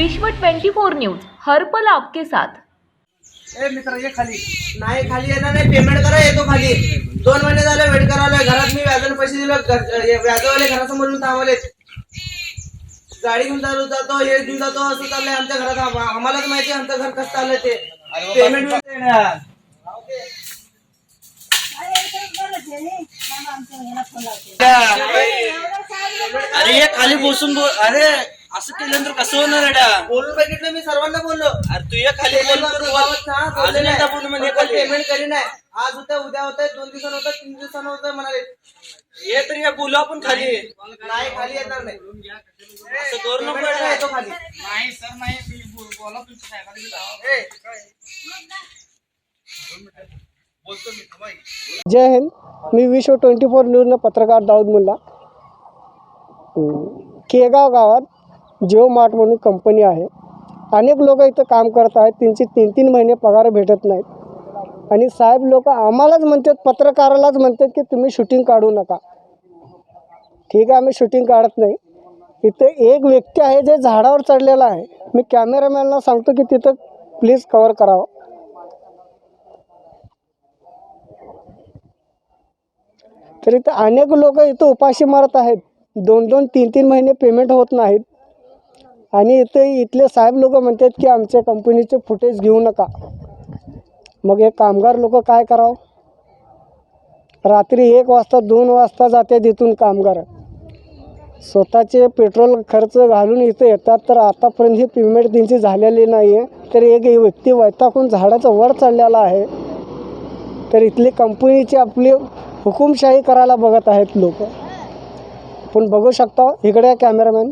विश्व 24 न्यूज हर पल आपके साथ. ए मित्र ये खाली. नाही खाली येणार नाही. पेमेंट करा येतो खाली. दोन महिने झाले वेट करायला घरात मी व्याजाने पैसे दिले. व्याजवाले घरासमोर येऊन थांबले गाडी घेऊन चालू जातो हे घेऊन जातो असं चाललंय आमच्या घरात. आम- आम्हालाच माहिती आमचं घर कसं चाललंय ते. पेमेंट अरे खाली बसून अरे असं केल्यानंतर कसं होणार डा? बोलून बघितलं मी सर्वांना बोललो. अरे तू ये खाली बोल तर बोल. अजून एकदा बोल म्हणजे खाली. पेमेंट करी नाही. आज होतं उद्या होतंय दोन दिवसानं होतं तीन दिवसानं होतं म्हणाले. ये तर ये बोलू आपण खाली. नाही खाली येणार नाही. असं करू नको पेमेंट करा डा. येतो खाली. ए, जय हिंद. मी विश्व ट्वेंटी फोर न्यूजनं पत्रकार दाऊद मुल्ला. केगाव गावात जिओ मार्ट म्हणून कंपनी आहे. अनेक लोक इथं काम करत आहेत. त्यांचे तीन तीन महिने पगार भेटत नाहीत. आणि साहेब लोक आम्हालाच म्हणतात पत्रकारालाच म्हणतात की तुम्ही शूटिंग काढू नका. ठीक आहे आम्ही शूटिंग काढत नाही. इथे एक व्यक्ती आहे जे झाडावर चढलेला आहे. मी कॅमेरामॅनला सांगतो की तिथं प्लीज कवर करावं. तर इथं अनेक लोक इथं उपाशी मारत आहेत. दोन दोन तीन तीन महिने पेमेंट होत नाहीत. आणि इथे इथले साहेब लोक म्हणतात की आमच्या कंपनीचे फुटेज घेऊ नका. मग हे कामगार लोक काय करावं? रात्री एक वाजता दोन वाजता जाते तिथून कामगार. स्वतःचे पेट्रोल खर्च घालून इथं येतात तर आतापर्यंत ही पेमेंट त्यांची झालेली नाही आहे तर एक व्यक्ती वैतागून झाडाचं वर चढलेला आहे. तर इथली कंपनीची आपली हुकुमशाही करायला बघत आहेत लोक. पण बघू शकता इकडे कॅमेरामॅन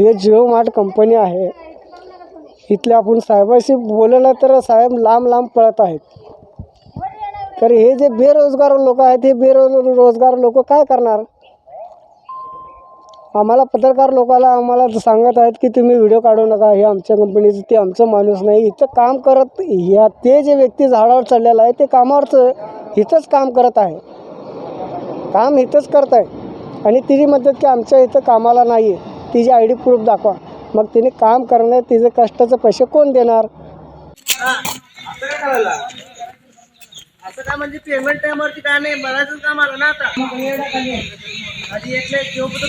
हे जिओ मार्ट कंपनी आहे. इथले आपण साहेबाशी बोललं तर साहेब लांब लांब पळत आहेत. तर हे जे बेरोजगार लोक आहेत हे बेरोजगार लोक काय करणार? आम्हाला पत्रकार लोकाला आम्हाला सांगत आहेत की तुम्ही व्हिडिओ काढू नका हे आमच्या कंपनीचं ते आमचं माणूस नाही. इथं काम करत ह्या ते जे व्यक्ती झाडावर चढलेला आहे ते कामावरचं इथंच काम करत आहे. काम इथंच करत आहे. आणि तिची म्हणतात की आमच्या इथं कामाला नाही आहे तिची आय डी प्रूफ दाखवा. मग तिने काम करण्यात तिचे कष्टाचे पैसे कोण देणार? असं काय करायला असं काय म्हणजे पेमेंट टाइमवरती काय नाही बघायचं काम आलं ना आता. आधी एक एक job होतं.